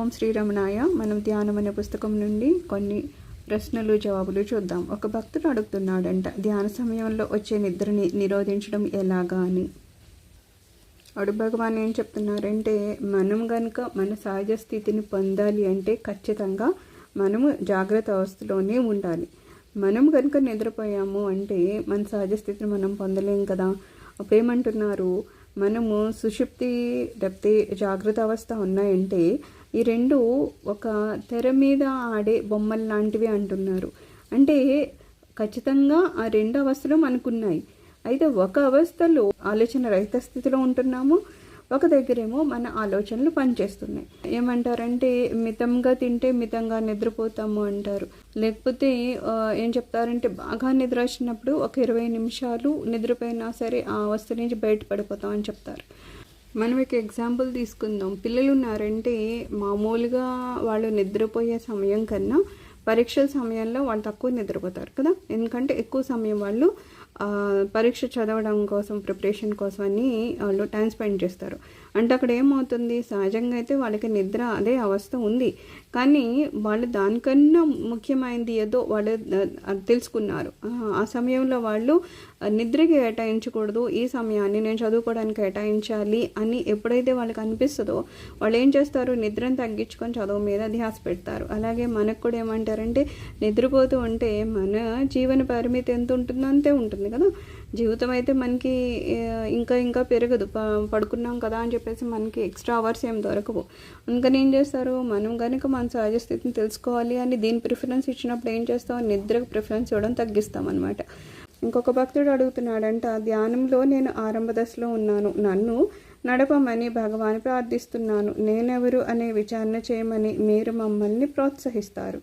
ఓం శ్రీరమణాయ. మనం ధ్యానం అనే పుస్తకం నుండి కొన్ని ప్రశ్నలు జవాబులు చూద్దాం. ఒక భక్తుడు అడుగుతున్నాడంట ధ్యాన సమయంలో వచ్చే నిద్రని నిరోధించడం ఎలాగా అని అడు భగవాన్ ఏం చెప్తున్నారంటే మనం కనుక మన సహజ స్థితిని పొందాలి అంటే ఖచ్చితంగా మనము జాగ్రత్త అవస్థలోనే ఉండాలి. మనం కనుక నిద్రపోయాము అంటే మన సహజ స్థితిని మనం పొందలేం కదా? అప్పుడు ఏమంటున్నారు మనము సుషుప్తి లేకపోతే జాగ్రత్త అవస్థ ఉన్నాయంటే ఈ రెండు ఒక తెర మీద ఆడే బొమ్మలు లాంటివి అంటున్నారు. అంటే ఖచ్చితంగా ఆ రెండు అవస్థలు మనకున్నాయి. అయితే ఒక అవస్థలో ఆలోచన రహిత స్థితిలో ఉంటున్నాము ఒక దగ్గరేమో మన ఆలోచనలు పనిచేస్తున్నాయి. ఏమంటారంటే మితంగా తింటే మితంగా నిద్రపోతాము అంటారు. లేకపోతే ఏం చెప్తారంటే బాగా నిద్ర వచ్చినప్పుడు ఒక ఇరవై నిమిషాలు నిద్రపోయినా సరే ఆ అవస్థ నుంచి బయటపడిపోతాం అని చెప్తారు. మనం ఒక ఎగ్జాంపుల్ తీసుకుందాం. పిల్లలు ఉన్నారంటే మామూలుగా వాళ్ళు నిద్రపోయే సమయం కన్నా పరీక్షల సమయంలో వాళ్ళు తక్కువ నిద్రపోతారు కదా. ఎందుకంటే ఎక్కువ సమయం వాళ్ళు పరీక్ష చదవడం కోసం ప్రిపరేషన్ కోసం అని వాళ్ళు టైం స్పెండ్ చేస్తారు. అంటే అక్కడ ఏమవుతుంది? సహజంగా అయితే వాళ్ళకి నిద్ర అదే అవస్థ ఉంది. కానీ వాళ్ళు దానికన్నా ముఖ్యమైనది ఏదో వాళ్ళు తెలుసుకున్నారు. ఆ, సమయంలో వాళ్ళు నిద్రకి కేటాయించకూడదు. ఈ సమయాన్ని నేను చదువుకోవడానికి కేటాయించాలి అని ఎప్పుడైతే వాళ్ళకి అనిపిస్తుందో వాళ్ళు ఏం చేస్తారు? నిద్రను తగ్గించుకొని చదువు మీద ధ్యాస పెడతారు. అలాగే మనకు కూడా ఏమంటారంటే నిద్రపోతూ ఉంటే మన జీవన పరిమితి ఎంత ఉంటుందో అంతే ఉంటుంది కదా. జీవితం అయితే మనకి ఇంకా ఇంకా పెరగదు. పడుకున్నాం కదా అని చెప్పేసి మనకి ఎక్స్ట్రా అవర్స్ ఏం దొరకవు. అందుకని ఏం చేస్తారు? మనం కనుక మన సహజ స్థితిని తెలుసుకోవాలి అని దీని ప్రిఫరెన్స్ ఇచ్చినప్పుడు ఏం చేస్తాం? నిద్రకు ప్రిఫరెన్స్ ఇవ్వడం తగ్గిస్తాం అనమాట ఇంకొక భక్తుడు అడుగుతున్నాడంట ధ్యానంలో నేను ఆరంభ దశలో ఉన్నాను. నన్ను నడపమని భగవాన్ ప్రార్థిస్తున్నాను. నేనెవరు అనే విచారణ చేయమని మీరు మమ్మల్ని ప్రోత్సహిస్తారు.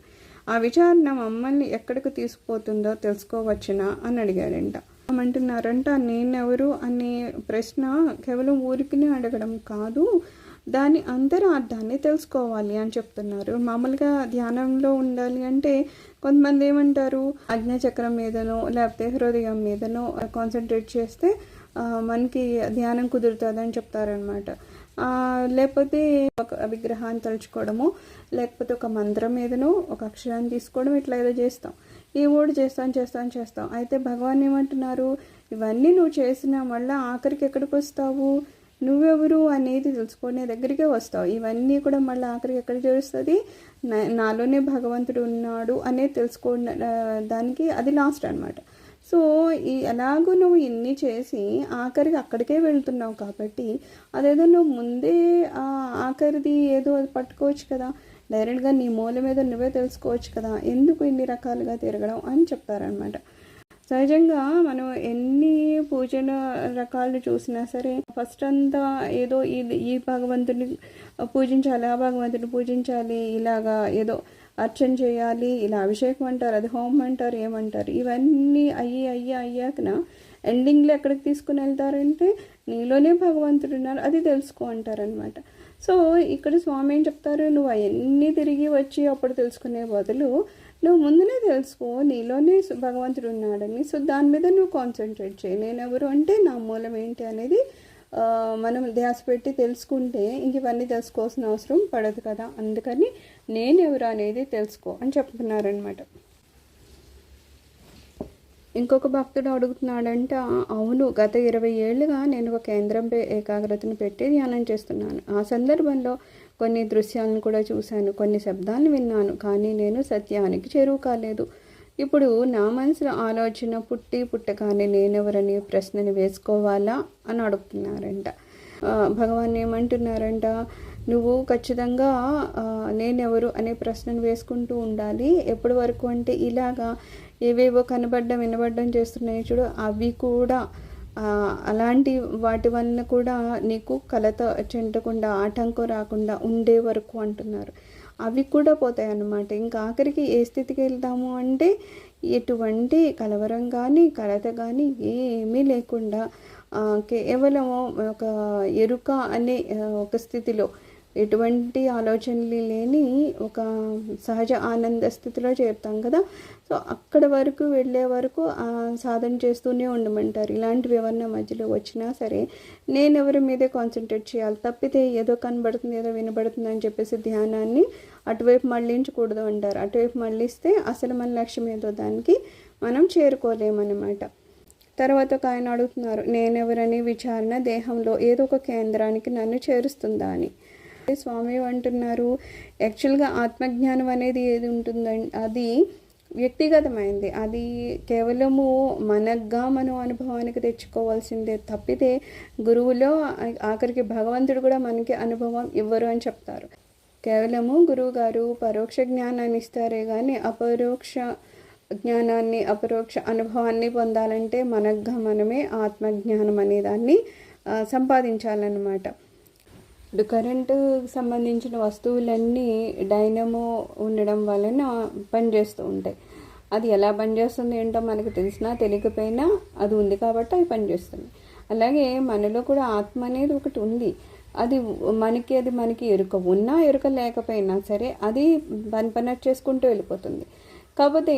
ఆ విచారణ మమ్మల్ని ఎక్కడికి తీసుకుపోతుందో తెలుసుకోవచ్చునా? అని అడిగాడంట. ఏమంటున్నారంట నేనెవరు? అనే ప్రశ్న కేవలం ఊరికినే అడగడం కాదు దాని అంతరార్థాన్ని తెలుసుకోవాలి అని చెప్తున్నారు. మామూలుగా ధ్యానంలో ఉండాలి అంటే కొంతమంది ఏమంటారు అజ్ఞాచక్రం మీదనో లేకపోతే హృదయం మీదనో కాన్సన్ట్రేట్ చేస్తే మనకి ధ్యానం కుదురుతుంది అని చెప్తారనమాట లేకపోతే ఒక విగ్రహాన్ని తలుచుకోవడము లేకపోతే ఒక మంత్రం మీదనో ఒక అక్షరాన్ని తీసుకోవడం ఇట్లా ఏదో చేస్తాం. ఈ ఓడి చేస్తాను చేస్తాను చేస్తాం. అయితే భగవాన్ ఏమంటున్నారు? ఇవన్నీ నువ్వు చేసినా మళ్ళీ ఆఖరికి ఎక్కడికి వస్తావు? నువ్వెవరు అనేది తెలుసుకునే దగ్గరికే వస్తావు. ఇవన్నీ కూడా మళ్ళీ ఆఖరికి ఎక్కడ చేస్తుంది నాలోనే భగవంతుడు ఉన్నాడు అనేది తెలుసుకో దానికి అది లాస్ట్ అన్నమాట. సో ఈ ఎలాగో నువ్వు ఇన్ని చేసి ఆఖరికి అక్కడికే వెళ్తున్నావు కాబట్టి అదేదో నువ్వు ముందే ఆఖరిది ఏదో అది పట్టుకోవచ్చు కదా. డైరెక్ట్గా నీ మూల మీద నువ్వే తెలుసుకోవచ్చు కదా ఎందుకు ఇన్ని రకాలుగా తిరగడం అని చెప్తారనమాట సహజంగా మనం ఎన్ని పూజల రకాలు చూసినా సరే ఫస్ట్ అంతా ఏదో ఈ ఈ భగవంతుని పూజించాలి ఆ భగవంతుని పూజించాలి ఇలాగా ఏదో అర్చన చేయాలి ఇలా అభిషేకం అంటారు అది హోమం అంటారు ఏమంటారు ఇవన్నీ అయ్యి అయ్యి అయ్యాకన ఎండింగ్లో ఎక్కడికి తీసుకుని వెళ్తారంటే నీలోనే భగవంతుడు ఉన్నారు అది తెలుసుకో అంటారనమాట సో ఇక్కడ స్వామి ఏం చెప్తారు? నువ్వు అవన్నీ తిరిగి వచ్చి అప్పుడు తెలుసుకునే బదులు నువ్వు ముందునే తెలుసుకో నీలోనే భగవంతుడు ఉన్నాడని. సో దాని మీద నువ్వు కాన్సన్ట్రేట్ చేయి. నేను ఎవరు అంటే నా మూలం ఏంటి అనేది మనం ధ్యాస పెట్టి తెలుసుకుంటే ఇంక ఇవన్నీ తెలుసుకోవాల్సిన అవసరం పడదు కదా. అందుకని నేను ఎవరు అనేది తెలుసుకో అని చెప్తున్నారనమాట ఇంకొక భక్తుడు అడుగుతున్నాడంట అవును గత ఇరవై ఏళ్ళుగా నేను ఒక కేంద్రంపై ఏకాగ్రతను పెట్టి ధ్యానం చేస్తున్నాను. ఆ సందర్భంలో కొన్ని దృశ్యాలను కూడా చూశాను కొన్ని శబ్దాలను విన్నాను కానీ నేను సత్యానికి చేరువు కాలేదు. ఇప్పుడు నా మనసులో ఆలోచన పుట్టి పుట్టగానే నేనెవరని ప్రశ్నని వేసుకోవాలా? అని అడుగుతున్నారంట. భగవాన్ ఏమంటున్నారంట నువ్వు ఖచ్చితంగా నేనెవరు అనే ప్రశ్నను వేసుకుంటూ ఉండాలి. ఎప్పటి వరకు అంటే ఇలాగా ఏవేవో కనబడ్డం వినబడ్డం చేస్తున్నాయి చూడు అవి కూడా అలాంటి వాటి వల్ల కూడా నీకు కలత చెంటకుండా ఆటంకం రాకుండా ఉండే వరకు అంటున్నారు. అవి కూడా పోతాయి అన్నమాట. ఇంకా ఆఖరికి ఏ స్థితికి వెళ్తాము అంటే ఎటువంటి కలవరం కానీ కలత కానీ ఏమీ లేకుండా కేవలం ఒక ఎరుక అనే ఒక స్థితిలో ఎటువంటి ఆలోచనలు లేని ఒక సహజ ఆనంద స్థితిలో చేరుతాం కదా. సో అక్కడ వరకు వెళ్ళే వరకు సాధన చేస్తూనే ఉండమంటారు. ఇలాంటివి ఎవరన్నా మధ్యలో వచ్చినా సరే నేను ఎవరి మీదే కాన్సన్ట్రేట్ చేయాలి. తప్పితే ఏదో కనబడుతుంది ఏదో వినబడుతుంది అని చెప్పేసి ధ్యానాన్ని అటువైపు మళ్ళించకూడదు అంటారు. అటువైపు మళ్ళిస్తే అసలు మన లక్ష్యం ఏదో దానికి మనం చేరుకోలేమన్నమాట. తర్వాత ఒక ఆయన అడుగుతున్నారు నేనెవరని విచారణ దేహంలో ఏదో ఒక కేంద్రానికి నన్ను చేరుస్తుందా అని. స్వామి అంటున్నారు. యాక్చువల్గా ఆత్మజ్ఞానం అనేది ఏది ఉంటుందండి అది వ్యక్తిగతమైంది. అది కేవలము మనగ్గా మనం అనుభవానికి తెచ్చుకోవాల్సిందే తప్పితే గురువులో ఆఖరికి భగవంతుడు కూడా మనకి అనుభవం ఇవ్వరు అని చెప్తారు. కేవలము గురువు గారు పరోక్ష జ్ఞానాన్ని ఇస్తారే కానీ అపరోక్ష జ్ఞానాన్ని అపరోక్ష అనుభవాన్ని పొందాలంటే మనగ్గా మనమే ఆత్మజ్ఞానం అనే దాన్ని సంపాదించాలన్నమాట. ఇప్పుడు కరెంటు సంబంధించిన వస్తువులన్నీ డైనమో ఉండడం వలన పనిచేస్తూ ఉంటాయి. అది ఎలా పనిచేస్తుంది ఏంటో మనకు తెలిసినా తెలియకపోయినా అది ఉంది కాబట్టి అవి పనిచేస్తుంది అలాగే మనలో కూడా ఆత్మ అనేది ఒకటి ఉంది. అది మనకి అది మనకి ఎరుక ఉన్నా ఎరుక లేకపోయినా సరే అది పని పని చేసుకుంటూ వెళ్ళిపోతుంది. కాకపోతే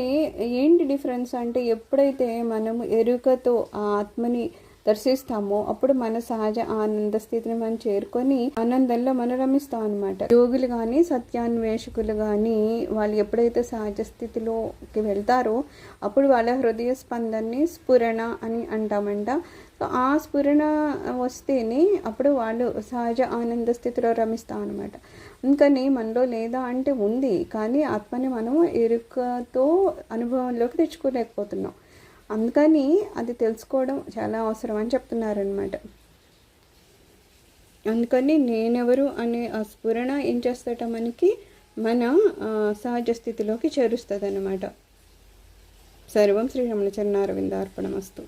ఏంటి డిఫరెన్స్ అంటే ఎప్పుడైతే మనము ఎరుకతో ఆ ఆత్మని దర్శిస్తామో. అప్పుడు మన సహజ ఆనంద స్థితిని మనం చేరుకొని ఆనందంలో మనం రమిస్తాం అనమాట యోగులు కానీ సత్యాన్వేషకులు కానీ వాళ్ళు ఎప్పుడైతే సహజ స్థితిలోకి వెళ్తారో అప్పుడు వాళ్ళ హృదయ స్పందనని స్ఫురణ అని అంటామంట. సో ఆ స్ఫురణ వస్తేనే అప్పుడు వాళ్ళు సహజ ఆనంద స్థితిలో రమిస్తాం అనమాట అందుకని మనలో లేదా అంటే ఉంది కానీ ఆత్మని మనం ఎరుకతో అనుభవంలోకి తెచ్చుకోలేకపోతున్నాం. అందుకని అది తెలుసుకోవడం చాలా అవసరం అని చెప్తున్నారనమాట అందుకని నేనెవరు అనే ఆ స్ఫురణ ఏం చేస్తాట మనకి మన సహజ స్థితిలోకి చేరుస్తుంది అనమాట సర్వం శ్రీరమణ చరణారవిందార్పణమస్తు